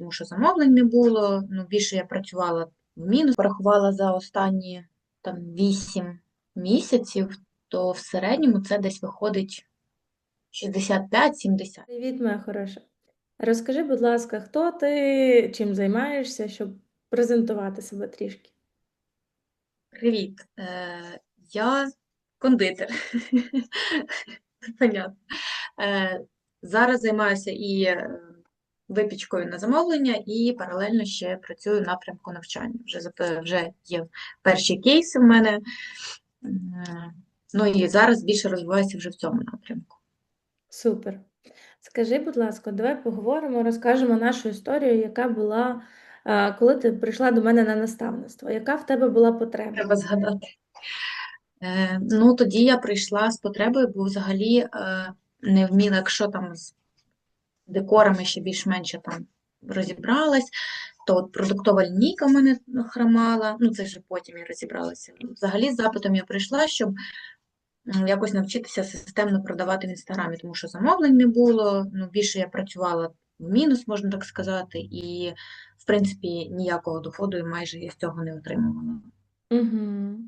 тому що замовлень не було. Ну, більше я працювала в мінус, порахувала за останні там 8 місяців, то в середньому це десь виходить 65-70. Привіт, моя хороша. Розкажи, будь ласка, хто ти, чим займаєшся, щоб презентувати себе трішки? Привіт, е, я кондитер. Понятно. Е, зараз займаюся і е, випічкою на замовлення, і паралельно ще працюю напрямку навчання. Вже, вже є перші кейси в мене. Ну і зараз більше розвиваюся вже в цьому напрямку. Супер. Скажи, будь ласка, давай поговоримо, розкажемо нашу історію, яка була, е, коли ти прийшла до мене на наставництво. Яка в тебе була потреба? Треба згадати. Е, ну, тоді я прийшла з потребою, бо взагалі е, не вміла, якщо там з декорами ще більш-менш я там розібралась, то от продуктова лінійка в мене хромала, ну це вже потім я розібралася. Взагалі з запитом я прийшла, щоб якось навчитися системно продавати в інстаграмі, тому що замовлень не було, ну більше я працювала в мінус, можна так сказати, і в принципі ніякого доходу майже я з цього не отримувала. Угу.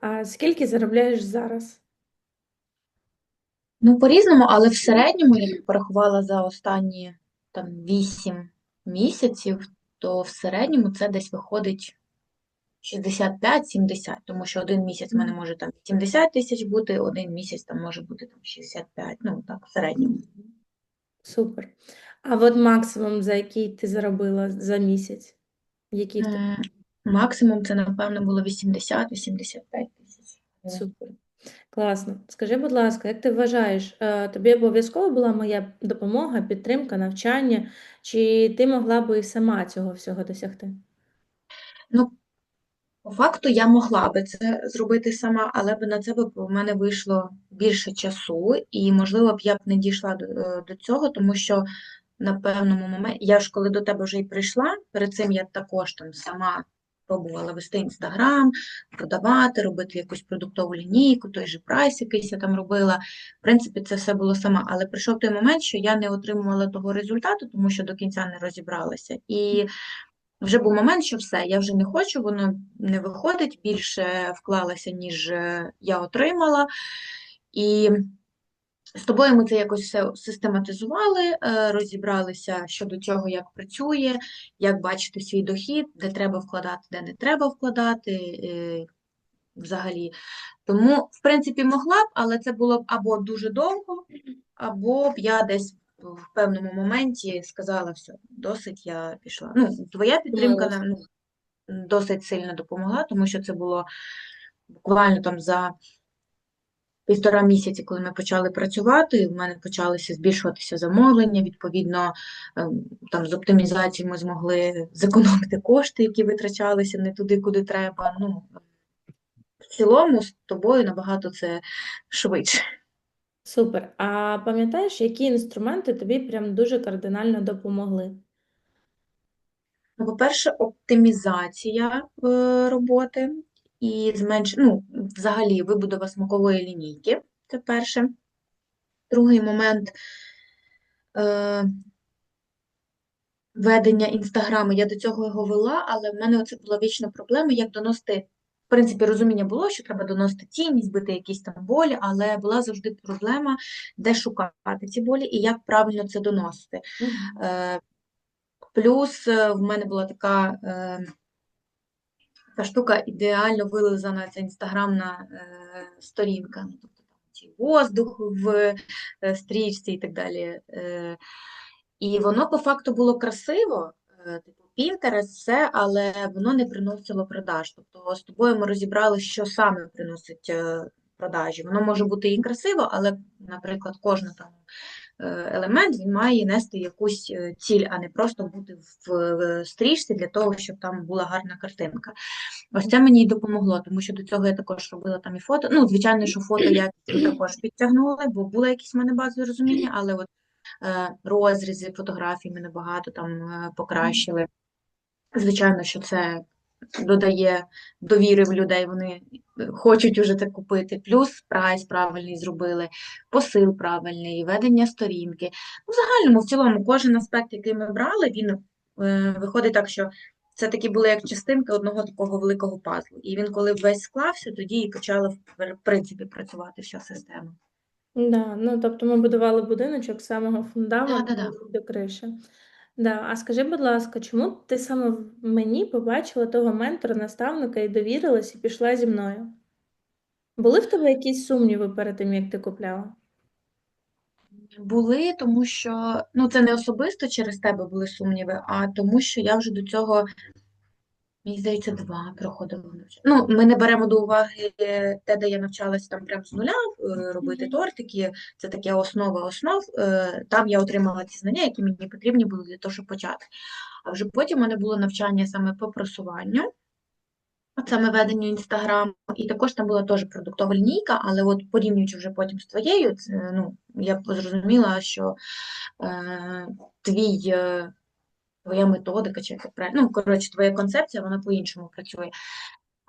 А скільки заробляєш зараз? Ну, по-різному, але в середньому я порахувала за останні там 8 місяців, то в середньому це десь виходить 65-70, тому що один місяць в мене може там 70 тисяч бути, один місяць там може бути там 65, ну так, в середньому. Супер. А от максимум, за який ти заробила за місяць? Який тебе? Максимум це, напевно, було 80-85 тисяч. Супер. Класно. Скажи, будь ласка, як ти вважаєш, е, тобі обов'язково була моя допомога, підтримка, навчання, чи ти могла би і сама цього всього досягти? Ну, по факту я могла би це зробити сама, але б на це б в мене вийшло більше часу, і, можливо, б я б не дійшла до, е, до цього, тому що на певному моменті, я ж коли до тебе вже і прийшла, перед цим я також там сама пробувала вести інстаграм, продавати, робити якусь продуктову лінійку, той же прайс якийсь я там робила. В принципі, це все було сама. Але прийшов той момент, що я не отримувала того результату, тому що до кінця не розібралася. І вже був момент, що все, я вже не хочу, воно не виходить, більше вклалася, ніж е, я отримала. І з тобою ми це якось все систематизували, е, розібралися щодо цього, як працює, як бачити свій дохід, де треба вкладати, де не треба вкладати е, взагалі. Тому, в принципі, могла б, але це було б або дуже довго, або б я десь в певному моменті сказала, все, досить я пішла. Ну, твоя підтримка нам ну, досить сильно допомогла, тому що це було буквально там за півтора місяці, коли ми почали працювати, в мене почалися збільшуватися замовлення. Відповідно, ем, там з оптимізацією ми змогли зекономити кошти, які витрачалися не туди, куди треба. Ну, в цілому з тобою набагато це швидше. Супер. А пам'ятаєш, які інструменти тобі прям дуже кардинально допомогли? Ну, по-перше, оптимізація е, роботи і зменш... ну, взагалі вибудова смакової лінійки. Це перше. Другий момент е, ведення інстаграму. Я до цього його вела, але в мене оце була вічна проблема, як доносити. В принципі, розуміння було, що треба доносити цінність, бити якісь там болі, але була завжди проблема, де шукати ці болі і як правильно це доносити. Е, Плюс е, в мене була така, така штука ідеально вилизана, ця інстаграмна е, сторінка. Ну, тобто там воздух в е, стрічці і так далі. Е, і воно по факту було красиво, типу Pinterest, все, але воно не приносило продаж. Тобто з тобою ми розібрали, що саме приносить продажі. Воно може бути і красиво, але, наприклад, кожна там елемент він має нести якусь е, ціль, а не просто бути в стрічці для того, щоб там була гарна картинка. Ось це мені й допомогло, тому що до цього я також робила там і фото. Ну, звичайно, що фото я також підтягнула, бо були якісь в мене базові розуміння, але от е, розрізи фотографій ми набагато там е, покращили. Звичайно, що це додає довіри в людей, вони е, хочуть уже це купити. Плюс прайс правильний зробили, посил правильний, ведення сторінки. Ну, в загальному, в цілому, кожен аспект, який ми брали, він е, виходить так, що це такі були як частинки одного такого великого пазлу. І він, коли весь склався, тоді і почала в принципі працювати вся система. Да, ну тобто ми будували будиночок з самого фундаменту Да-да-да. до криші. Да. А скажи, будь ласка, чому ти саме в мені побачила того ментора, наставника і довірилась і пішла зі мною? Були в тебе якісь сумніви перед тим, як ти купляла? Були, тому що ну це не особисто через тебе були сумніви, а тому, що я вже до цього, мені здається, два проходила навчання. Ну, ми не беремо до уваги те, де я навчалася там прямо з нуля е, робити тортики. Це таке основа основ. Е, Там я отримала ці знання, які мені потрібні були для того, щоб почати. А вже потім у мене було навчання саме по просуванню. От Саме веденню інстаграму, і також там була теж продуктова лінійка, але от порівнюючи вже потім з твоєю, це, ну, я зрозуміла, що е, твій, е, твоя методика, чи як правильно, ну, коротше, твоя концепція, вона по-іншому працює.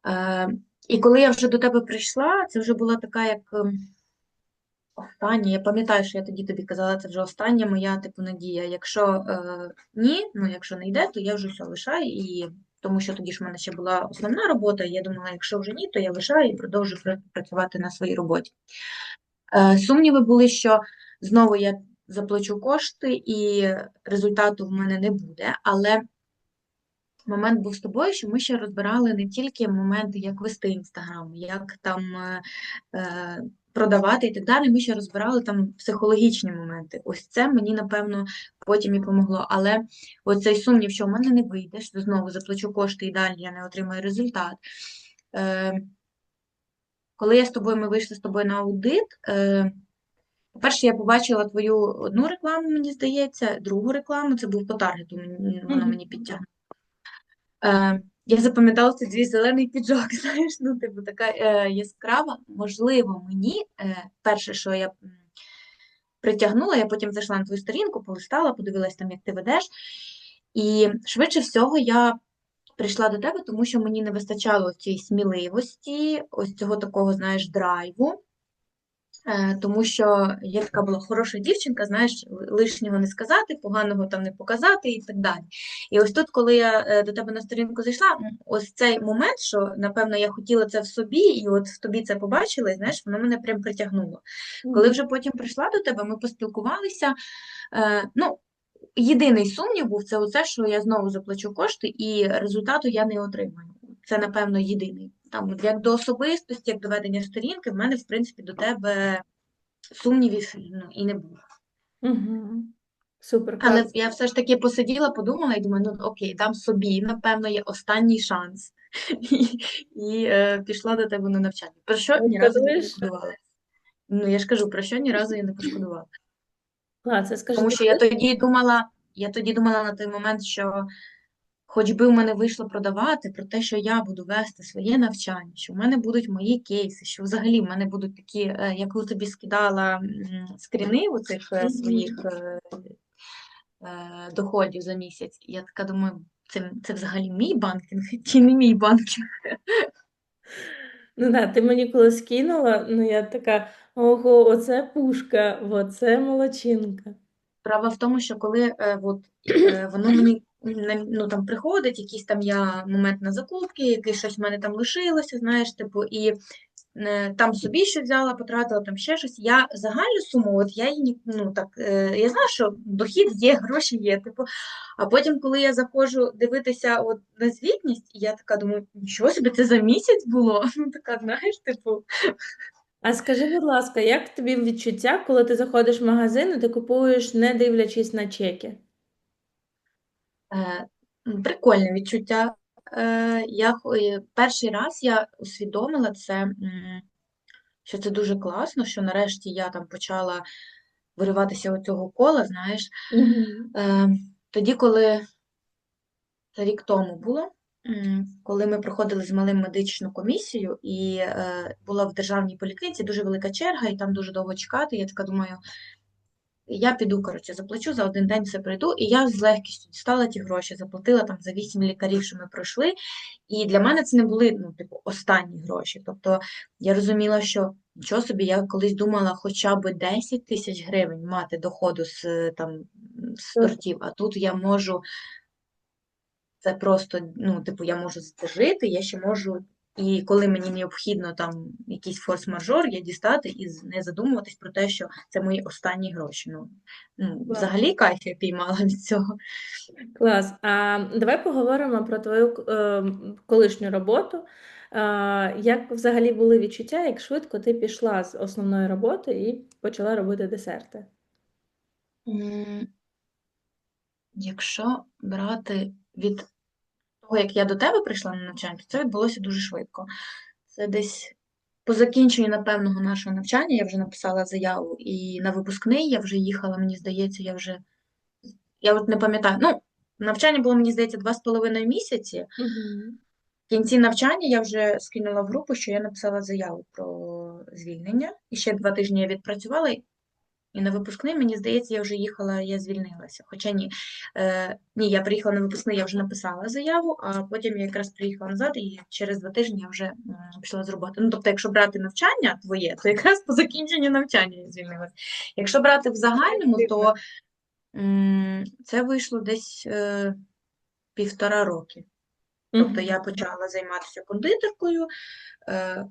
Е, і коли я вже до тебе прийшла, це вже була така, як ем, остання, я пам'ятаю, що я тоді тобі казала, це вже остання моя типу надія. Якщо е, ні, ну якщо не йде, то я вже все лишаю і. Тому що тоді ж в мене ще була основна робота, і я думала, якщо вже ні, то я лишаю і продовжу працювати на своїй роботі. Е, Сумніви були, що знову я заплачу кошти і результату в мене не буде. Але момент був з тобою, що ми ще розбирали не тільки моменти, як вести інстаграм, як там е, е, продавати і так далі. Ми ще розбирали там психологічні моменти. Ось це мені, напевно, потім і помогло. Але оцей сумнів, що в мене не вийде, що знову заплачу кошти і далі я не отримаю результат. Е, коли я з тобою, ми вийшли з тобою на аудит, е, по-перше, я побачила твою одну рекламу, мені здається, другу рекламу, це був по таргету, воно мені підтягнуло. Е, я запам'ятала цей твій зелений піджак, знаєш, ну, типу, така е, яскрава. Можливо, мені е, перше, що я притягнула, я потім зайшла на твою сторінку, полистала, подивилась там, як ти ведеш. І швидше всього я прийшла до тебе, тому що мені не вистачало цієї сміливості, ось цього такого, знаєш, драйву. Е, Тому що я така була хороша дівчинка, знаєш, лишнього не сказати, поганого там не показати і так далі. І ось тут, коли я е, до тебе на сторінку зайшла, ось цей момент, що, напевно, я хотіла це в собі, і от в тобі це побачила, і знаєш, воно мене прям притягнуло. Коли вже потім прийшла до тебе, ми поспілкувалися. Е, ну, єдиний сумнів був це оце, що я знову заплачу кошти, і результату я не отримаю. Це, напевно, єдиний. Там, як до особистості, як до ведення сторінки, в мене, в принципі, до тебе сумнівів ну, і не було. Мгм. Супер, Але клас. я все ж таки посиділа, подумала і думаю, ну окей, дам собі, напевно, є останній шанс. І, і е, пішла до тебе на навчання. Про що ні разу не пошкодувала. Ну, я ж кажу, про що ні разу я не пошкодувала. Клас, Тому що я тоді думала, я тоді думала на той момент, що хоч би в мене вийшло продавати, про те, що я буду вести своє навчання, що в мене будуть мої кейси, що взагалі в мене будуть такі, е, як я тобі скидала скріни у цих е, своїх е, доходів за місяць. Я така думаю, це, це взагалі мій банкінг чи не мій банкінг? Ну да, ти мені коли скинула, ну я така, ого, оце пушка, оце молодчинка. Справа в тому, що коли е, от, е, воно мені ну, там приходить, якийсь там я момент на закупки, якесь щось в мене там лишилося, знаєш, типу, і е, там собі щось взяла, потратила, там ще щось. Я загальну суму, от я її ну, так, е, я знаю, що дохід є, гроші є, типу, а потім, коли я заходжу дивитися от на звітність, я така думаю, нічого собі, це за місяць було? Ну, така, знаєш, типу. А скажи, будь ласка, як тобі відчуття, коли ти заходиш в магазин і ти купуєш, не дивлячись на чеки? Е, Прикольне відчуття. Е, Я е, перший раз я усвідомила це, що це дуже класно, що нарешті я там почала вириватися у цього кола, знаєш. Е, Тоді, коли це рік тому було, коли ми проходили з малим медичну комісію, і була в державній поліклініці дуже велика черга, і там дуже довго чекати. Я така думаю, я піду, коротше, заплачу за один день все прийду, і я з легкістю дістала ті гроші, заплатила там за вісім лікарів, що ми пройшли. І для мене це не були ну, типу, останні гроші. Тобто я розуміла, що нічого собі, я колись думала хоча б 10 тисяч гривень мати доходу з там з тортів, а тут я можу це просто, ну, типу, я можу жити, я ще можу, і коли мені необхідно там якийсь форс-мажор, я дістати і не задумуватись про те, що це мої останні гроші. Ну, ну взагалі кайф я піймала від цього. Клас. А давай поговоримо про твою е, колишню роботу. А, як взагалі були відчуття, як швидко ти пішла з основної роботи і почала робити десерти? Якщо брати від того, як я до тебе прийшла на навчання, то це відбулося дуже швидко. Це десь по закінченню, напевного, нашого навчання я вже написала заяву, і на випускний я вже їхала, мені здається, я вже. Я от не пам'ятаю. Ну, навчання було, мені здається, два з половиною місяці. Угу. В кінці навчання я вже скинула в групу, що я написала заяву про звільнення. І ще два тижні я відпрацювала, і на випускний, мені здається, я вже їхала, я звільнилася. Хоча ні, е, ні, я приїхала на випускний, я вже написала заяву, а потім я якраз приїхала назад, і через два тижні я вже пішла з роботи. Ну, тобто, якщо брати навчання твоє, то якраз по закінченню навчання я звільнилася. Якщо брати в загальному, то це вийшло десь е, півтора роки. Тобто я почала займатися кондитеркою. Е,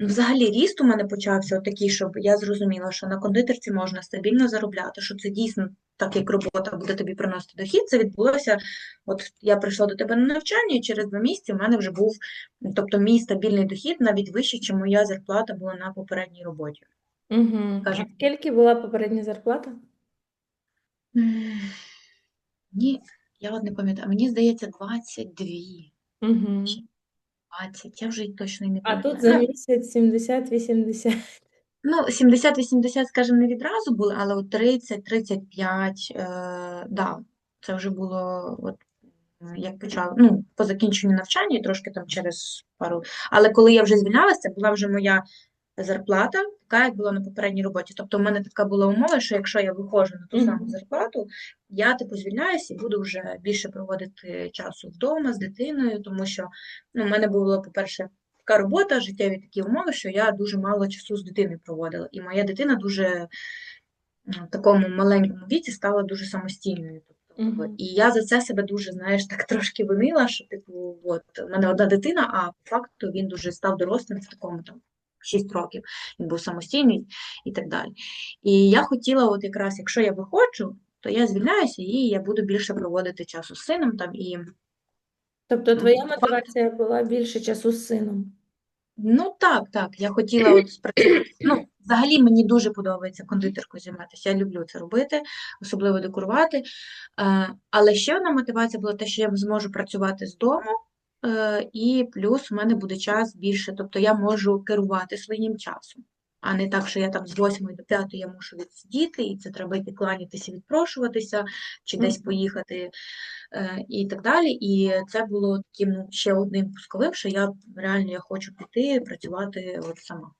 Взагалі ріст у мене почався такий, щоб я зрозуміла, що на кондитерці можна стабільно заробляти, що це дійсно так, як робота буде тобі приносити дохід. Це відбулося. От я прийшла до тебе на навчання, і через два місяці в мене вже був, тобто мій стабільний дохід навіть вищий, ніж моя зарплата була на попередній роботі. Угу. А скільки була попередня зарплата? Ні, я от не пам'ятаю, мені здається, 22, Угу. 20, я вже й точно не А тут за місяць 70-80. Ну, 70-80, скажімо, не відразу були, але от 30-35, е, да, це вже було, от, як почала, ну, по закінченню навчання і трошки там через пару. Але коли я вже звільнялася, це була вже моя зарплата, така, як була на попередній роботі. Тобто в мене така була умова, що якщо я виходжу на ту саму зарплату, я типу звільняюся і буду вже більше проводити часу вдома з дитиною, тому що ну, в мене була, по-перше, така робота, життєві такі умови, що я дуже мало часу з дитиною проводила. І моя дитина дуже в такому маленькому віці стала дуже самостійною. Мгм. і я за це себе дуже, знаєш, так трошки винила, що, типу, от, у мене одна дитина, а по факту він дуже став дорослим в такому там 6 років. Він був самостійний і так далі. І я хотіла, от якраз, якщо я виходжу, то я звільняюся і я буду більше проводити часу з сином там і. Тобто твоя мотивація була більше часу з сином. Ну так, так. Я хотіла от спрацювати. Ну, взагалі мені дуже подобається кондитеркою займатися. Я люблю це робити, особливо декорувати. Е, Але ще одна мотивація була те, що я зможу працювати з дому, і плюс у мене буде час більше, тобто я можу керувати своїм часом. А не так, що я там з 8 до 5 я мушу відсидіти, і це треба йти кланятися, відпрошуватися, чи десь поїхати е, і так далі. І це було таким ну, ще одним пусковим, що я реально я хочу піти працювати от сама.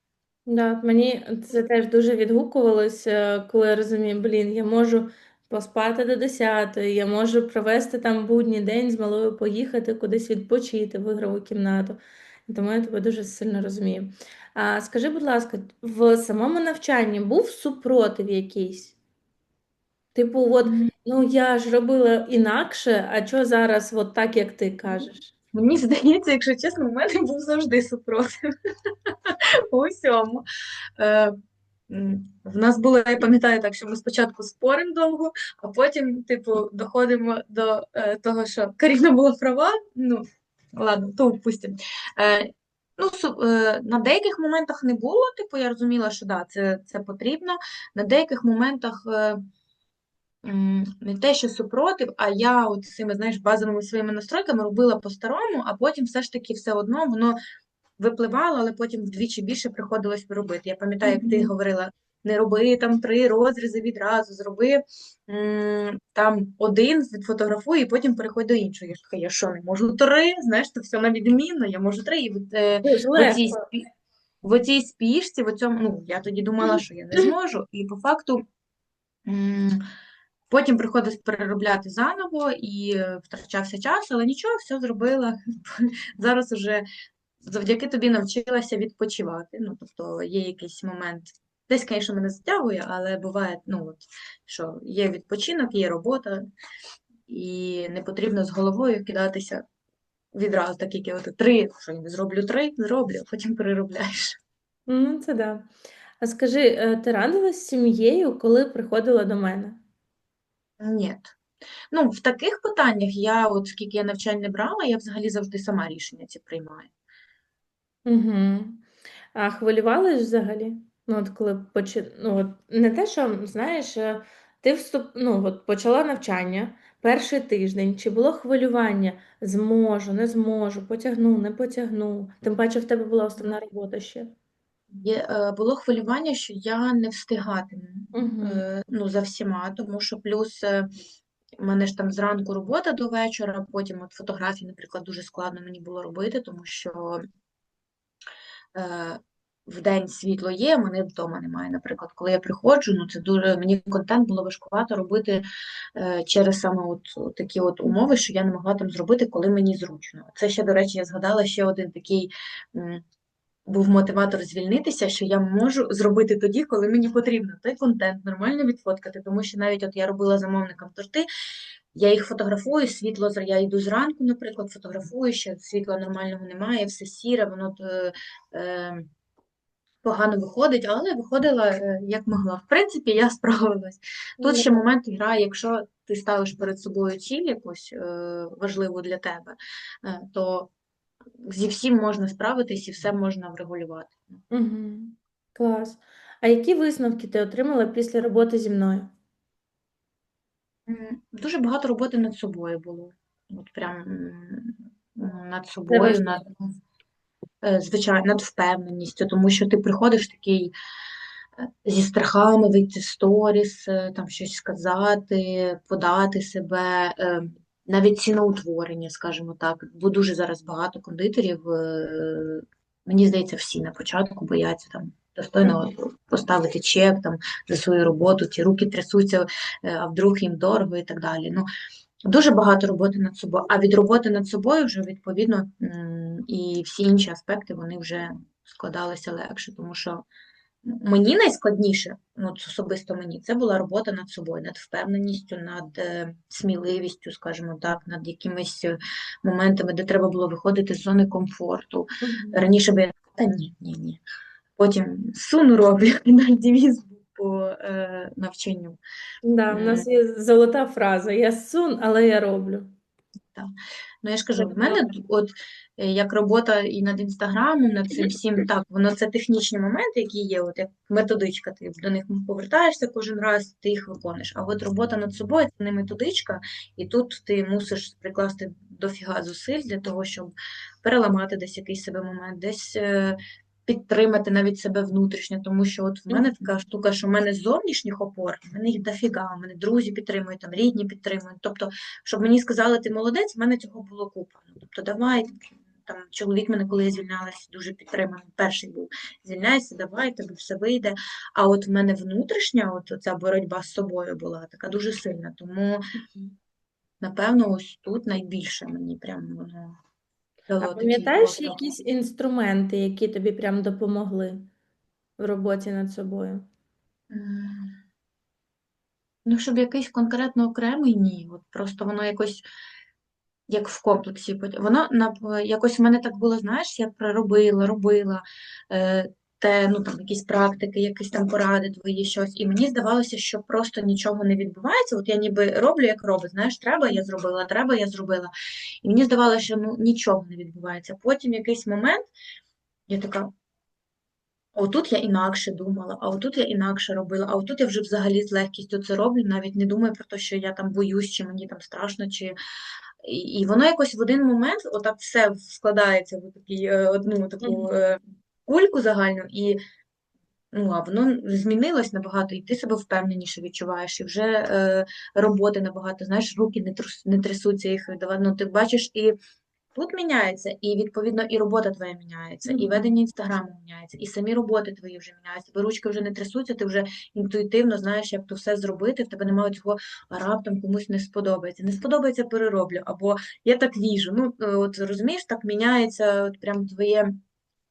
Да, мені це теж дуже відгукувалось, е, коли я розумію, блін, я можу поспати до 10, я можу провести там будній день з малою, поїхати кудись відпочити в ігрову кімнату. Тому я тебе дуже сильно розумію. А скажи, будь ласка, в самому навчанні був супротив якийсь? Типу, от, ну я ж робила інакше, а чого зараз от так, як ти кажеш? Мені здається, якщо чесно, у мене був завжди супротив у всьому. В нас було, я пам'ятаю так, що ми спочатку споримо довго, а потім, типу, доходимо до е, того, що Каріна була права. Ну, ладно, то впустимо. Е, ну, е, на деяких моментах не було, типу, я розуміла, що да, це, це потрібно. На деяких моментах е, не те, що супротив, а я от цими, знаєш, базовими своїми настройками робила по-старому, а потім все ж таки все одно воно випливало, але потім вдвічі більше приходилось робити. Я пам'ятаю, як ти говорила, не роби там три розрізи відразу, зроби там один, відфотографуй, і потім переходь до іншого. Я ж така, я що, не можу три? Знаєш, це все на відмінно, я можу три. І от, е, в оцій, в оцій спішці, в цьому, ну, я тоді думала, що я не зможу, і по факту. Потім приходилось переробляти заново і е, втрачався час, але нічого, все зробила. Зараз уже завдяки тобі навчилася відпочивати. Ну, тобто є якийсь момент. Десь, звісно, мене затягує, але буває, ну, от, що є відпочинок, є робота, і не потрібно з головою кидатися відразу, так як я от три, що я зроблю три, зроблю, а потім переробляєш. Ну, це да. А скажи, е, ти радилась з сім'єю, коли приходила до мене? Ні. Ну, в таких питаннях я, от скільки я навчань не брала, я взагалі завжди сама рішення ці приймаю. Угу. А хвилювалась взагалі? Ну, от коли почи... ну, от, не те, що, знаєш, е, ти вступ... ну, от, почала навчання перший тиждень, чи було хвилювання? Зможу, не зможу, потягну, не потягну. Тим паче в тебе була основна робота ще. Є, е, було хвилювання, що я не встигатиму Угу. е, ну, за всіма, тому що плюс е, у мене ж там зранку робота до вечора, потім от фотографії, наприклад, дуже складно мені було робити, тому що е, вдень світло є, мене вдома немає. Наприклад, коли я приходжу, ну це дуже мені контент було важкувато робити е, через саме от такі от умови, що я не могла там зробити, коли мені зручно. Це ще, до речі, я згадала ще один такий. м, був мотиватор звільнитися, що я можу зробити тоді, коли мені потрібно той контент нормально відфоткати, тому що навіть от я робила замовникам торти, я їх фотографую, світло я йду зранку, наприклад, фотографую, ще світла нормального немає, все сіре, воно е, е, погано виходить, але виходила е, як могла. В принципі, я справилась. Тут ще момент грає, якщо ти ставиш перед собою ціль якусь е, важливу для тебе, е, то зі всім можна справитись і все можна врегулювати. Угу. Клас. А які висновки ти отримала після роботи зі мною? Дуже багато роботи над собою було. От прям над собою, над, е, звичайно, над впевненістю, тому що ти приходиш такий е, зі страхами вийти в сторіс, е, там щось сказати, подати себе, навіть ціноутворення, скажімо так. Бо дуже зараз багато кондитерів, мені здається, всі на початку бояться там достойно поставити чек там за свою роботу, ті руки трясуться, е, а вдруг їм дорого і так далі. Ну, Дуже багато роботи над собою, а від роботи над собою вже відповідно і всі інші аспекти вони вже складалися легше, тому що мені найскладніше, ну особисто мені, це була робота над собою, над впевненістю, над е, сміливістю, скажімо так, над якимись е, моментами, де треба було виходити з зони комфорту. Раніше би я та ні, ні, ні. Потім суну роблю, і наш девіз по е, навчанню. Да, в нас є золота фраза: я сун, але я роблю. Ну, я ж кажу, в мене от е, як робота і над інстаграмом, над цим всім, так, воно це технічні моменти, які є, от як методичка, ти до них повертаєшся кожен раз, ти їх виконуєш. А от робота над собою це не методичка, і тут ти мусиш прикласти дофіга зусиль для того, щоб переламати десь якийсь себе момент, десь е, підтримати навіть себе внутрішньо, тому що от в мене така штука, що в мене зовнішніх опор, в мене їх дофіга, в мене друзі підтримують, там рідні підтримують. Тобто, щоб мені сказали, ти молодець, в мене цього було купа. Ну, тобто, давай, там чоловік мене, коли я звільнялася, дуже підтримав. Перший був звільняйся, давай, тобі все вийде. А от в мене внутрішня, от ця боротьба з собою була така дуже сильна. Тому, напевно, ось тут найбільше мені прям воно А пам'ятаєш поштовх. якісь інструменти, які тобі прям допомогли в роботі над собою? М, Ну, щоб якийсь конкретно окремий, ні. От просто воно якось як в комплексі. пот- Воно на якось в мене так було, знаєш, я проробила, робила е, те, ну там якісь практики, якісь там поради твої, щось. І мені здавалося, що просто нічого не відбувається. От я ніби роблю, як робить. Знаєш, треба, я зробила, треба, я зробила. І мені здавалося, що ну нічого не відбувається. Потім якийсь момент я така. Отут я інакше думала, а отут я інакше робила, а отут я вже взагалі з легкістю це роблю, навіть не думаю про те, що я там боюсь, чи мені там страшно, чи і, воно якось в один момент отак все складається в такий, е, одну таку Мгм. е, кульку загальну, і ну, а воно змінилось набагато, і ти себе впевненіше відчуваєш, і вже е, роботи набагато, знаєш, руки не, трус, не трясуться їх. Ну, ти бачиш і. Тут міняється, і відповідно і робота твоя міняється, і ведення інстаграму міняється, і самі роботи твої вже міняються. Бо ручки вже не трясуться, ти вже інтуїтивно знаєш, як то все зробити. В тебе немає цього а раптом комусь не сподобається. Не сподобається, перероблю. Або я так віжу. Ну е, от розумієш, так міняється от прям твоє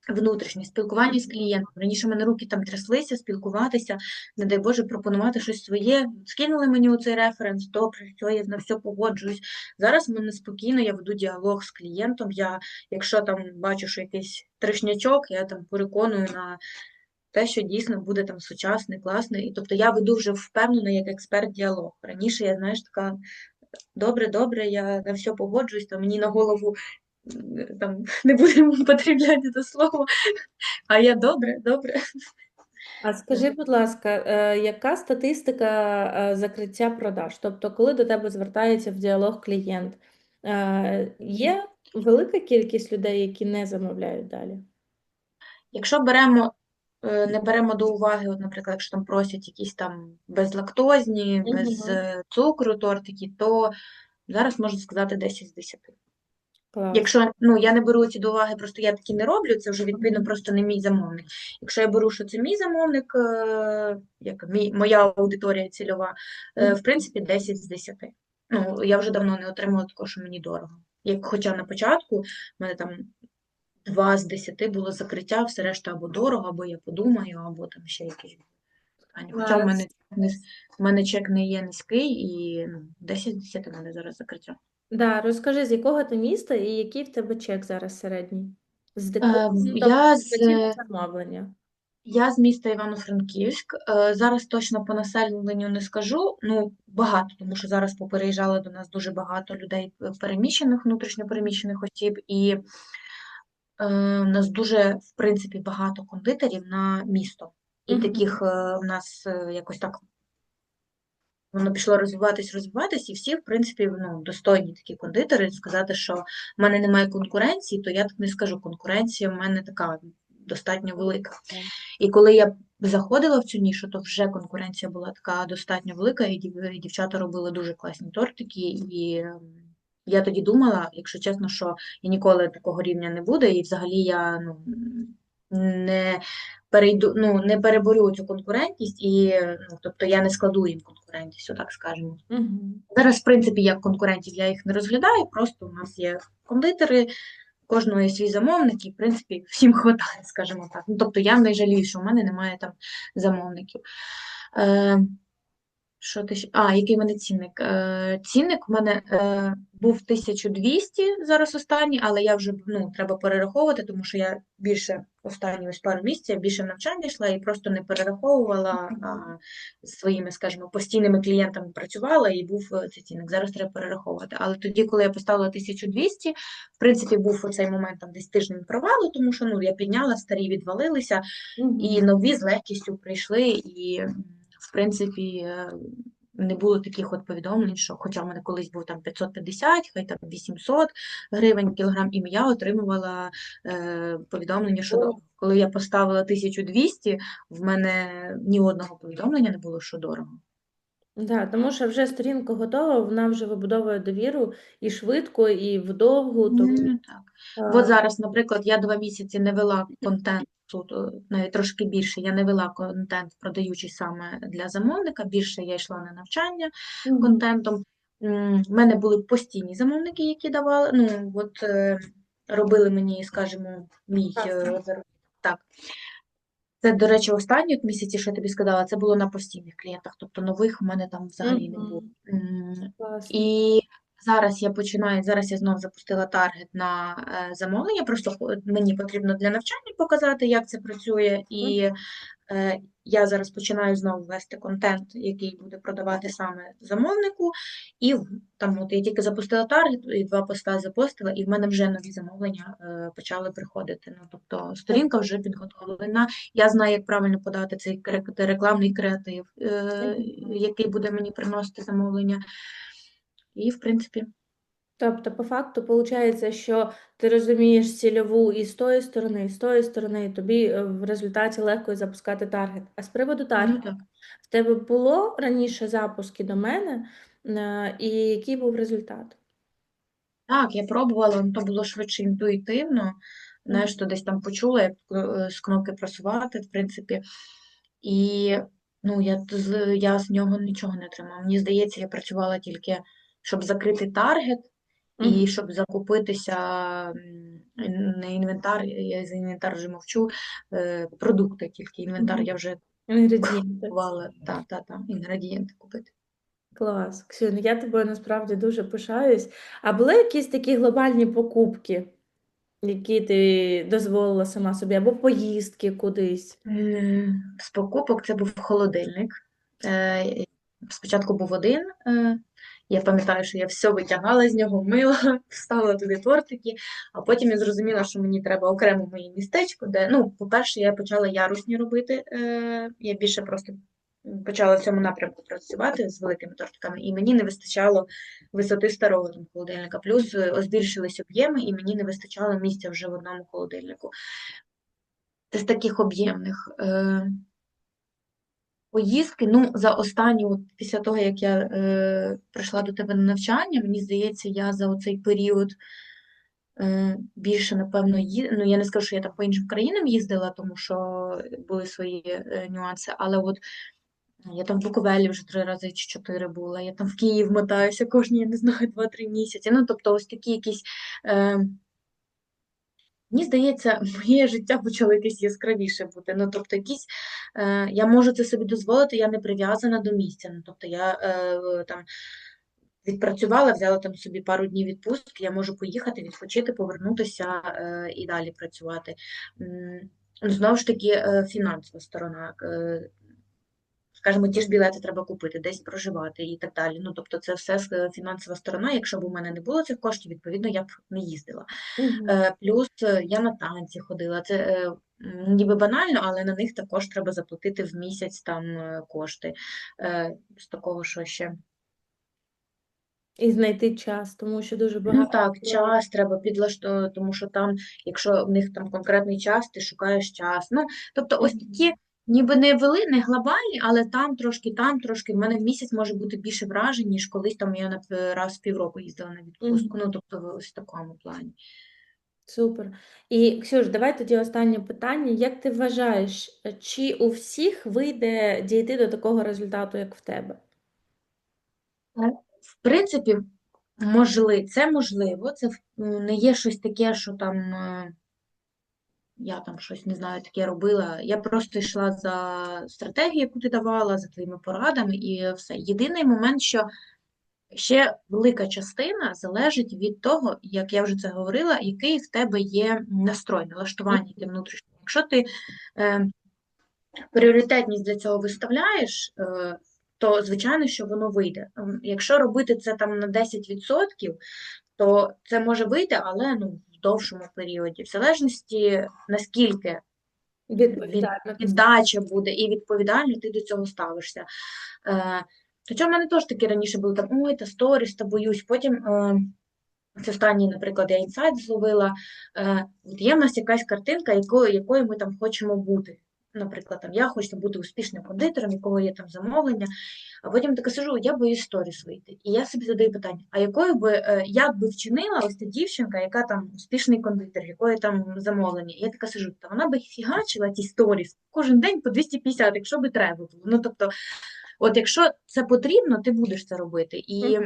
внутрішнє спілкування з клієнтом. Раніше мене руки там тряслися, спілкуватися, не дай Боже, пропонувати щось своє. Скинули мені оцей референс, добре, все, я на все погоджуюсь. Зараз мене спокійно, я веду діалог з клієнтом. Я, якщо там бачу, що якийсь трешнячок, я там переконую на те, що дійсно буде там сучасний, класний. І тобто я веду вже впевнено як експерт діалог. Раніше я, знаєш, така добре, добре, я на все погоджуюсь, там мені на голову там не будемо потрібляти це слово, а я добре, добре. А скажи, будь ласка, е, яка статистика е, закриття продаж? Тобто, коли до тебе звертається в діалог клієнт, е, є велика кількість людей, які не замовляють далі? Якщо беремо, не беремо до уваги, от, наприклад, якщо там просять якісь там безлактозні, без цукру тортики, то зараз можу сказати 10 з 10. Клас. Якщо ну я не беру ці до уваги, просто я такі не роблю, це вже відповідно просто не мій замовник. Якщо я беру, що це мій замовник, е, як мій, моя аудиторія цільова, е, в принципі, 10 з 10. Ну, я вже давно не отримала такого, що мені дорого. Як, хоча на початку в мене там 2 з 10 було закриття, все решта або дорого, або я подумаю, або там ще якісь питання. Хоча в мене, в мене чек не є низький і ну, 10 з 10 в мене зараз закриття. Да, розкажи, з якого ти міста і який в тебе чек зараз середній? З Е, я з, замовлення. Я з міста Івано-Франківськ. Е, Зараз точно по населенню не скажу. Ну, багато, тому що зараз попереїжджали до нас дуже багато людей е, переміщених, внутрішньо переміщених осіб, і е, у нас дуже, в принципі, багато кондитерів на місто. І Мгм. таких е, у нас е, якось так воно пішло розвиватись, розвиватись, і всі, в принципі, ну, достойні такі кондитери. Сказати, що в мене немає конкуренції, то я так не скажу. Конкуренція в мене така достатньо велика. І коли я заходила в цю нішу, то вже конкуренція була така достатньо велика, і дівчата робили дуже класні тортики. І ем, я тоді думала, якщо чесно, що я ніколи такого рівня не буде, і взагалі я ну, не перейду, ну, не переборю цю конкурентність, і ну, тобто я не складу їм конкурентність, отак скажемо. Угу. Зараз, в принципі, як конкурентів я їх не розглядаю, просто у нас є кондитери, кожного є свій замовник, і, в принципі, всім хватає, скажімо так. Ну, тобто я не жалію, що в мене немає там замовників. Е, що ти? А, який в мене цінник? Е, цінник в мене е, був 1200 зараз останній, але я вже ну, треба перераховувати, тому що я більше останні ось пару місяців більше в навчання йшла і просто не перераховувала, а з своїми, скажімо, постійними клієнтами працювала і був е, цей цінник. Зараз треба перераховувати. Але тоді, коли я поставила 1200, в принципі, був оцей момент там десь тиждень провалу, тому що ну, я підняла, старі відвалилися, і нові з легкістю прийшли, і, в принципі, е, не було таких от повідомлень, що хоча в мене колись був там 550, хай там 800 гривень кілограм, і я отримувала е, повідомлення, що дорого. Коли я поставила 1200, в мене ні одного повідомлення не було, що дорого. Да, тому що вже сторінка готова, вона вже вибудовує довіру і швидко, і вдовгу. Тому Ну, так. е, От зараз, наприклад, я два місяці не вела контент, тут е, навіть трошки більше, я не вела контент, продаючий саме для замовника, більше я йшла на навчання контентом. В мене були постійні замовники, які давали, ну, от е, робили мені, скажімо, мій е. Так. Це, до речі, останні от місяці, що я тобі сказала, це було на постійних клієнтах, тобто нових в мене там взагалі не було. М, Класно. і зараз я починаю, зараз я знов запустила таргет на е, замовлення, просто мені потрібно для навчання показати, як це працює, і е, я зараз починаю знову вести контент, який буде продавати саме замовнику, і там от я тільки запустила таргет, і два поста запостила, і в мене вже нові замовлення е, почали приходити. Ну, тобто сторінка вже підготовлена, я знаю, як правильно подати цей рекламний креатив, який буде мені приносити замовлення. І, в принципі, Тобто, по факту, виходить, що ти розумієш цільову і з тої сторони, і з тої сторони, і тобі е, в результаті легко запускати таргет. А з приводу ну таргету, так. в тебе було раніше запуски до мене, е, і який був результат? Так, я пробувала, ну, то було швидше інтуїтивно. Знаєш, то десь там почула, як е, з кнопки просувати, в принципі. І ну, я, я з нього нічого не отримала. Мені здається, я працювала тільки, щоб закрити таргет і щоб закупитися не інвентар, я за інвентар вже мовчу, е, продукти тільки. Інвентар Мгм. я вже Інгредієнти. купувала, та, та, та, інгредієнти купити. Клас. Ксюня, я тобою насправді дуже пишаюсь. А були якісь такі глобальні покупки, які ти дозволила сама собі, або поїздки кудись? З покупок це був холодильник. Е, Спочатку був один. Я пам'ятаю, що я все витягала з нього, мила, вставила туди тортики, а потім я зрозуміла, що мені треба окремо моє містечко, де, ну, по-перше, я почала ярусні робити. е, Я більше просто почала в цьому напрямку працювати з великими тортиками, і мені не вистачало висоти старого там холодильника. Плюс е, збільшились об'єми, і мені не вистачало місця вже в одному холодильнику. З таких об'ємних. Е, Поїздки, ну, за останню, після того, як я е, прийшла до тебе на навчання, мені здається, я за оцей період е, більше, напевно, ї... ну, я не скажу, що я там по іншим країнам їздила, тому що були свої е, нюанси, але от я там в Буковелі вже три рази чи чотири була, я там в Київ мотаюся кожні, я не знаю, два-три місяці. Ну, тобто, ось такі якісь. Е, Мені здається, моє життя почало якесь яскравіше бути. Ну, тобто, якісь, е, я можу це собі дозволити, я не прив'язана до місця. Ну, тобто, я е, там відпрацювала, взяла там собі пару днів відпустки, я можу поїхати, відпочити, повернутися е, і далі працювати. Ну, Знову ж таки, е, фінансова сторона. Скажімо, ті ж білети треба купити, десь проживати і так далі. Ну, тобто, це все е, фінансова сторона. Якщо б у мене не було цих коштів, відповідно, я б не їздила. Е, Плюс е, я на танці ходила. Це ніби банально, але на них також треба заплатити в місяць там кошти. З такого, що ще. І знайти час, тому що дуже Ну багато. так, час треба підлаштовувати, тому що там, якщо в них там конкретний час, ти шукаєш час. Ну, тобто, ось такі, ніби не вели, не глобальні, але там трошки, там трошки. В мене в місяць може бути більше вражень, ніж колись там я на раз в півроку їздила на відпустку. Мгм. Ну, тобто, в- ось в такому плані. Супер. І, Ксюш, давай тоді останнє питання. Як ти вважаєш, чи у всіх вийде дійти до такого результату, як в тебе? В принципі, можливо, це можливо, це не є щось таке, що там е, я там щось не знаю, таке робила. Я просто йшла за стратегією, яку ти давала, за твоїми порадами, і все. Єдиний момент, що ще велика частина залежить від того, як я вже це говорила, який в тебе є настрой, налаштування яке внутрішнє. Якщо ти е, пріоритетність для цього виставляєш, е, то звичайно, що воно вийде. Якщо робити це там на 10%, то це може вийти, але ну, довшому періоді, в залежності наскільки віддача буде і відповідально ти до цього ставишся. Е, Хоча в мене теж таке раніше було там, ой, та сторіс, та боюсь. Потім е, це останній, наприклад, я інсайт зловила. Е, от є в нас якась картинка, якою, якою ми там хочемо бути. Наприклад, там я хочу бути успішним кондитером, якого є там замовлення. А потім таке сижу, я боюсь сторіс вийти. І я собі задаю питання: а якою би е, як би вчинила ось ця дівчинка, яка там успішний кондитер, якої там замовлення? Я така сижу, та вона би фігачила ті сторіс кожен день по 250, якщо би треба було. Ну тобто, От якщо це потрібно, ти будеш це робити, і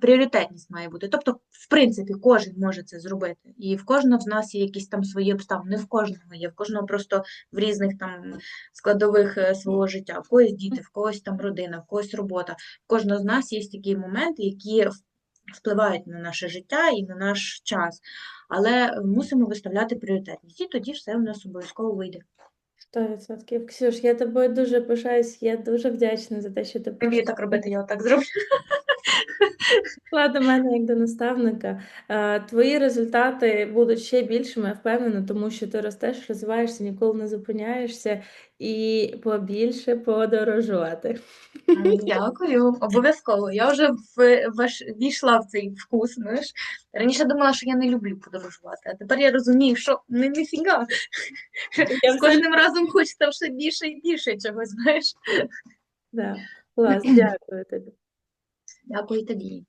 пріоритетність має бути. Тобто, в принципі, кожен може це зробити. І в кожного з нас є якісь там свої обставини. Не в кожного є, в кожного просто в різних там складових е, свого життя. В когось діти, в когось там родина, в когось робота. В кожного з нас є такі моменти, які впливають на наше життя і на наш час. Але мусимо виставляти пріоритетність, і тоді все в нас обов'язково вийде. Сто відсотків. Ксюш, я тобою дуже пишаюсь, я дуже вдячна за те, що ти вмію так робити, я так зроблю. до мене як до наставника. Е, Твої результати будуть ще більшими, я впевнена, тому що ти ростеш, розвиваєшся, ніколи не зупиняєшся і побільше подорожувати. Дякую, обов'язково. Я вже в, ваш, війшла в цей вкус. Знаєш. Раніше думала, що я не люблю подорожувати, а тепер я розумію, що не ніфіга. Я З кожним разом хочеться все більше і більше чогось, знаєш. Да. Клас, дякую тобі. Дякую тобі.